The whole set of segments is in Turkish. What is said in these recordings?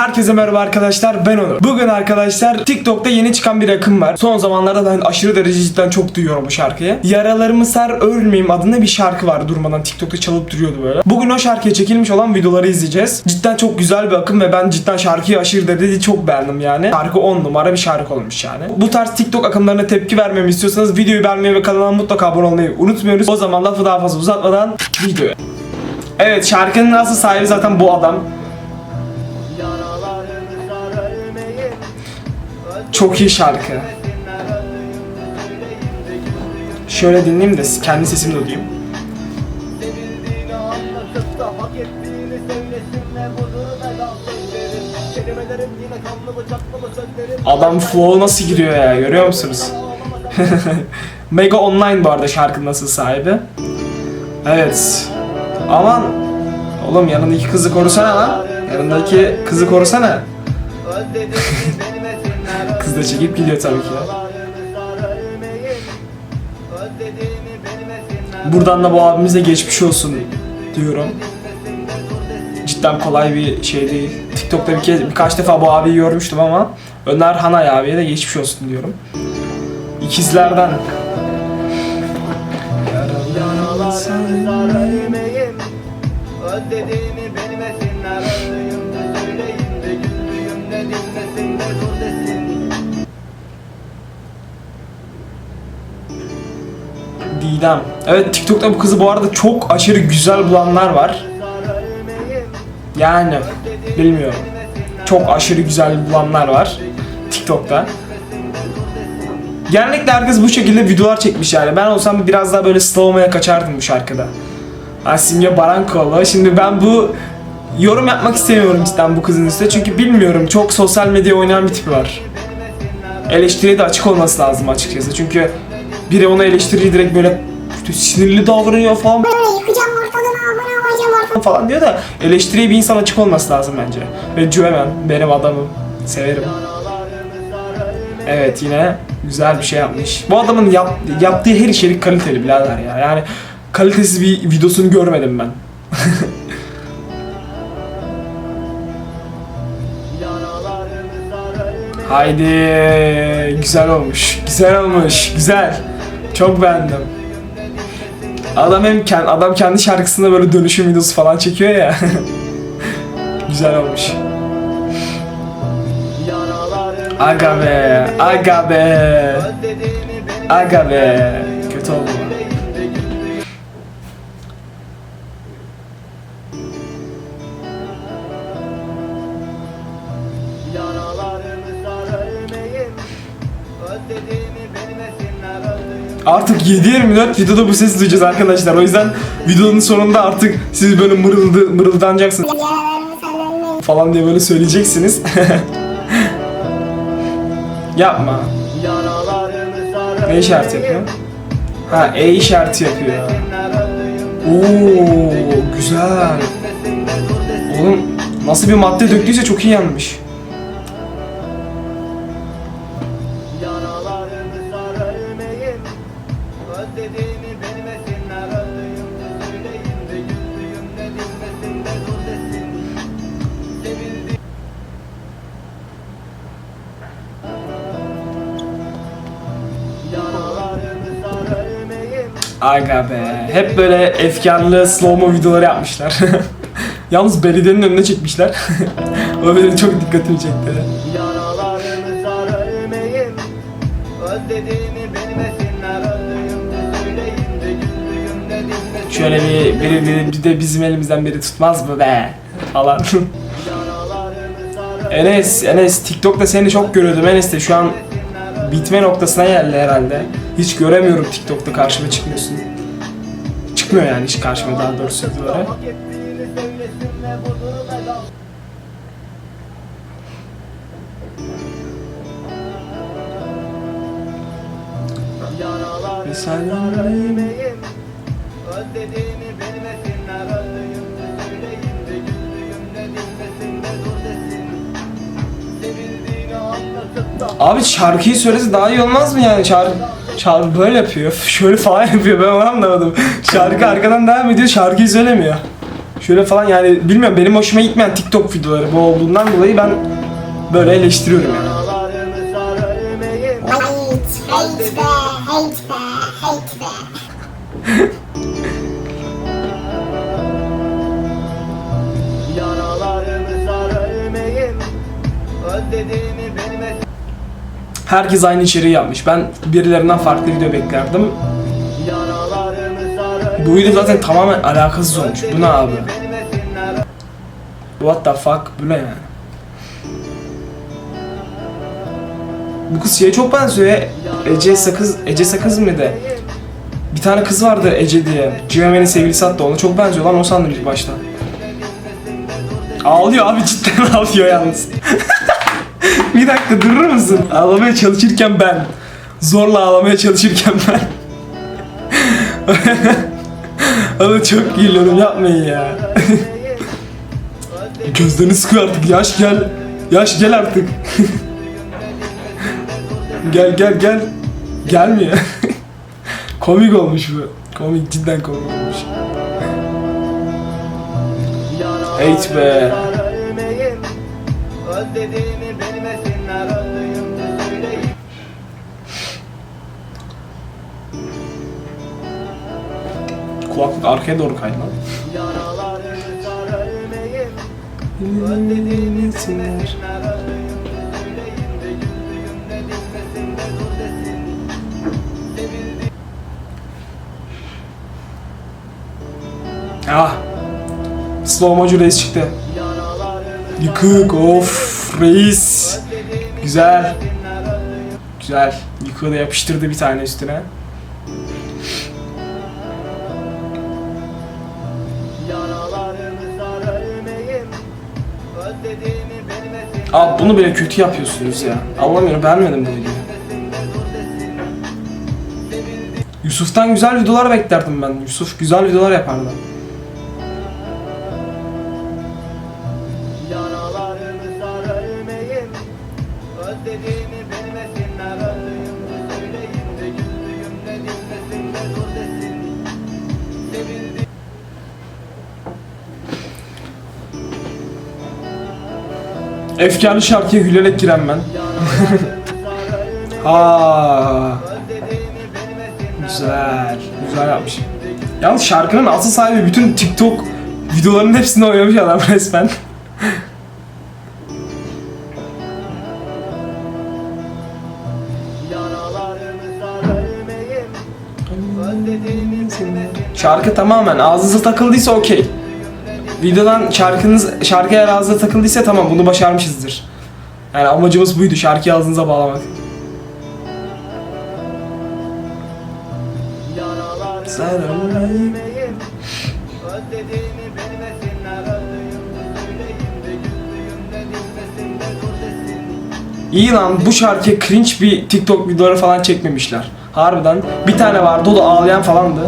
Herkese merhaba arkadaşlar ben Onur. Bugün arkadaşlar TikTok'ta yeni çıkan bir akım var. Son zamanlarda ben aşırı derece cidden çok duyuyorum bu şarkıyı. Yaralarımı sar ölmeyeyim adında bir şarkı var durmadan TikTok'ta çalıp duruyordu böyle. Bugün o şarkıya çekilmiş olan videoları izleyeceğiz. Cidden çok güzel bir akım ve ben cidden şarkıyı aşırı derece çok beğendim yani. Şarkı 10 numara bir şarkı olmuş yani. Bu tarz TikTok akımlarına tepki vermemi istiyorsanız videoyu beğenmeyi ve kanalıma mutlaka abone olmayı unutmuyoruz. O zaman lafı daha fazla uzatmadan videoya. Evet şarkının asıl sahibi zaten bu adam. Çok iyi şarkı. Şöyle dinleyeyim de kendi duyayım. Bıçaklı mı sözlerim Adam flow nasıl giriyor ya görüyor musunuz? Mega Online bu arada şarkının nasıl sahibi. Evet. Aman. Oğlum yanındaki kızı korusana lan. Yanındaki kızı korusana. Kız da çekip gidiyor tabii ki. Buradan da bu abimize geçmiş olsun diyorum. Cidden kolay bir şey değil. TikTok'ta bir kez birkaç defa bu abiyi görmüştüm ama Öner Hanay abiye de geçmiş olsun diyorum. İkizlerden. Yaralarını sar ölmeyin Didem. Evet TikTok'ta bu kızı bu arada çok aşırı güzel bulanlar var. Yani bilmiyorum. Çok aşırı güzel bulanlar var TikTok'ta. Genellikle herkes bu şekilde videolar çekmiş yani. Ben olsam biraz daha böyle slowma'ya kaçardım bu şarkıda. Ha, Simge Barankoğlu. Şimdi ben bu yorum yapmak istemiyorum cidden bu kızın üstüne. Çünkü bilmiyorum çok sosyal medya oynayan bir tipi var. Eleştiriye de açık olması lazım açıkçası. Çünkü biri ona eleştiriyi direkt böyle işte sinirli davranıyor falan Böyle yıkacağım ortalığını amına koyacağım ortalığını. falan diyor da eleştiriye bir insan açık olması lazım bence. Ve Cüemen benim adamım. Severim. Evet yine güzel bir şey yapmış. Bu adamın yap- yaptığı her içerik kaliteli birader ya. Yani kalitesiz bir videosunu görmedim ben. Haydi güzel olmuş. Güzel olmuş. Güzel. Çok beğendim. Adam hem adam kendi şarkısında böyle dönüşüm videosu falan çekiyor ya. güzel olmuş. Aga be, aga be, aga be. Kötü oldu. Artık 7-24 videoda bu sesi duyacağız arkadaşlar. O yüzden videonun sonunda artık siz böyle mırıldı, mırıldanacaksınız falan diye böyle söyleyeceksiniz. Yapma. Ne işareti yapıyor? Ha E işareti yapıyor. Oo güzel. Oğlum nasıl bir madde döktüyse çok iyi yanmış. Aga be. Hep böyle efkarlı slow-mo videoları yapmışlar. Yalnız belediyenin önüne çekmişler. o benim çok dikkatimi çekti. Şöyle bir biri, biri, bir de bizim elimizden biri tutmaz mı be? Falan. Enes, Enes TikTok'ta seni çok görüyordum Enes de şu an bitme noktasına geldi herhalde. Hiç göremiyorum TikTok'ta karşıma çıkmıyorsun. Çıkmıyor yani hiç karşıma daha doğrusu da Abi şarkıyı söylese daha iyi olmaz mı yani? Şarkı, şarkı böyle yapıyor. Şöyle falan yapıyor ben onu anlamadım. Şarkı arkadan devam ediyor şarkıyı söylemiyor. Şöyle falan yani bilmiyorum benim hoşuma gitmeyen TikTok videoları bu olduğundan dolayı ben böyle eleştiriyorum yani. Hate be, hate be, Herkes aynı içeriği yapmış. Ben birilerinden farklı video beklerdim. Bu video zaten tamamen alakasız olmuş. Bu ne abi? What the fuck? Bu ne yani? Bu kız şeye çok benziyor ya. Ece Sakız, Ece Sakız mıydı? Bir tane kız vardı Ece diye. Cimeme'nin sevgilisi hatta ona çok benziyor lan o sandım ilk başta. Ağlıyor abi cidden ağlıyor yalnız. bir dakika durur musun? Ağlamaya çalışırken ben. Zorla ağlamaya çalışırken ben. Ama çok gülüyorum yapmayın ya. Gözlerini sıkıyor artık yaş gel. Yaş gel artık. gel gel gel. Gelmiyor. komik olmuş bu. Komik cidden komik olmuş. Hate be. Sar Kulaklık arkaya doğru kaydı Ah. Slow reis çıktı. Yıkık of reis. Güzel. Güzel. Yıkığı da yapıştırdı bir tane üstüne. Abi bunu bile kötü yapıyorsunuz ya. Anlamıyorum beğenmedim bu videoyu. Yusuf'tan güzel videolar beklerdim ben. Yusuf güzel videolar yapardı. Efkarlı şarkıya gülerek giren ben. bilmesinler güzel. Güzel yapmış. Yalnız şarkının asıl sahibi bütün TikTok videolarının hepsini oynamış adam resmen. Şarkı tamamen ağzınıza takıldıysa okey. Videodan şarkınız şarkı eğer ağzınıza takıldıysa tamam bunu başarmışızdır. Yani amacımız buydu şarkıyı ağzınıza bağlamak. Yaralarımı Sen sar ölmeyin. ölmeyim Özlediğimi bilmesinler Öldüğümde söyleyeyim de Güldüğümde dinmesin de dur desin İyi lan bu şarkıya cringe bir TikTok videoları falan çekmemişler. Harbiden bir tane vardı o da ağlayan falandı.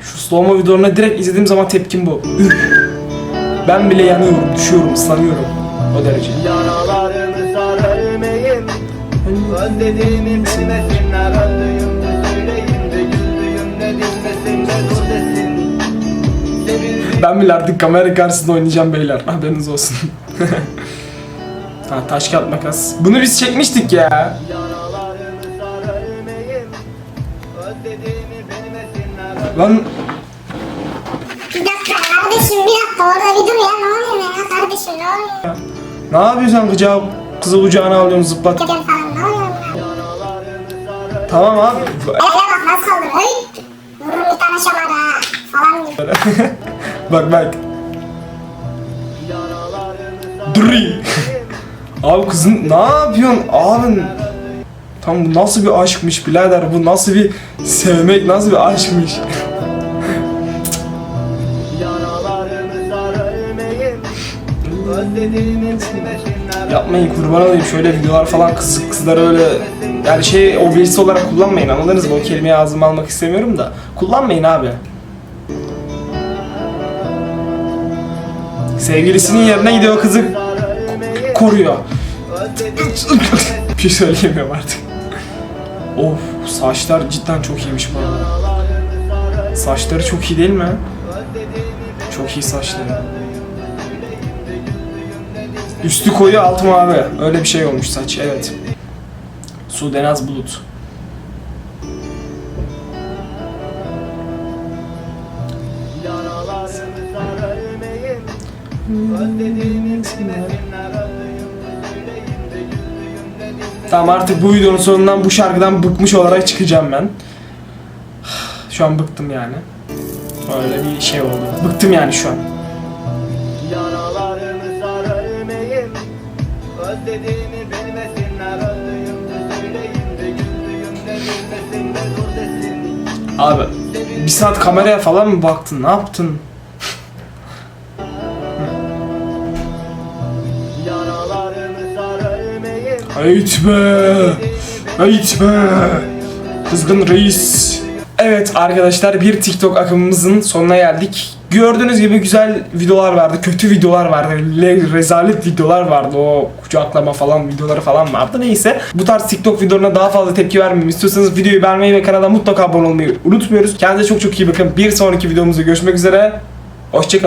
Şu slow mo videolarını direkt izlediğim zaman tepkim bu. Üf. Ben bile yanıyorum, düşüyorum, ıslanıyorum. O derece. Ben bile artık kamera karşısında oynayacağım beyler. Haberiniz olsun. ha taş kağıt makas. Bunu biz çekmiştik ya. Lan Bir dakika kardeşim bir dakika orada bir dur ya ne oluyor ya kardeşim ne oluyor? ne yapıyorsun kıcağı, kızı kucağına alıyorsun zıplat. Gel falan ne oluyor Tamam abi. Hele bak nasıl olur hey? Vururum bir tane şamara falan gibi. bak bak. Dri. Abi kızın ne yapıyorsun abi? Tam bu nasıl bir aşkmış birader bu nasıl bir sevmek nasıl bir aşkmış. Yapmayın kurban olayım şöyle videolar falan kız kızlara öyle yani şey o birisi olarak kullanmayın anladınız mı? O kelimeyi ağzıma almak istemiyorum da kullanmayın abi. Sevgilisinin yerine gidiyor kızı koruyor. Bir şey söyleyemiyorum artık. Of saçlar cidden çok iyiymiş bu arada. Saçları çok iyi değil mi? Çok iyi saçları. Üstü koyu altı mavi. Öyle bir şey olmuş saç evet. Su Denaz Bulut. Tamam artık bu videonun sonundan bu şarkıdan bıkmış olarak çıkacağım ben. Şu an bıktım yani. Öyle bir şey oldu. Bıktım yani şu an. Özlediğimi bilmesinler öldüğüm Söyleyin de güldüğüm de bilmesinler dur desin Abi bir saat kameraya falan mı baktın? Ne yaptın? Yaralarımı sar ölmeyin Ayıt be! Ayıt be! Kızgın reis. Evet arkadaşlar bir TikTok akımımızın sonuna geldik. Gördüğünüz gibi güzel videolar vardı, kötü videolar vardı, le- rezalet videolar vardı. O kucaklama falan videoları falan vardı. Neyse. Bu tarz TikTok videolarına daha fazla tepki vermemi istiyorsanız videoyu beğenmeyi ve kanala mutlaka abone olmayı unutmuyoruz. Kendinize çok çok iyi bakın. Bir sonraki videomuzda görüşmek üzere. Hoşçakalın.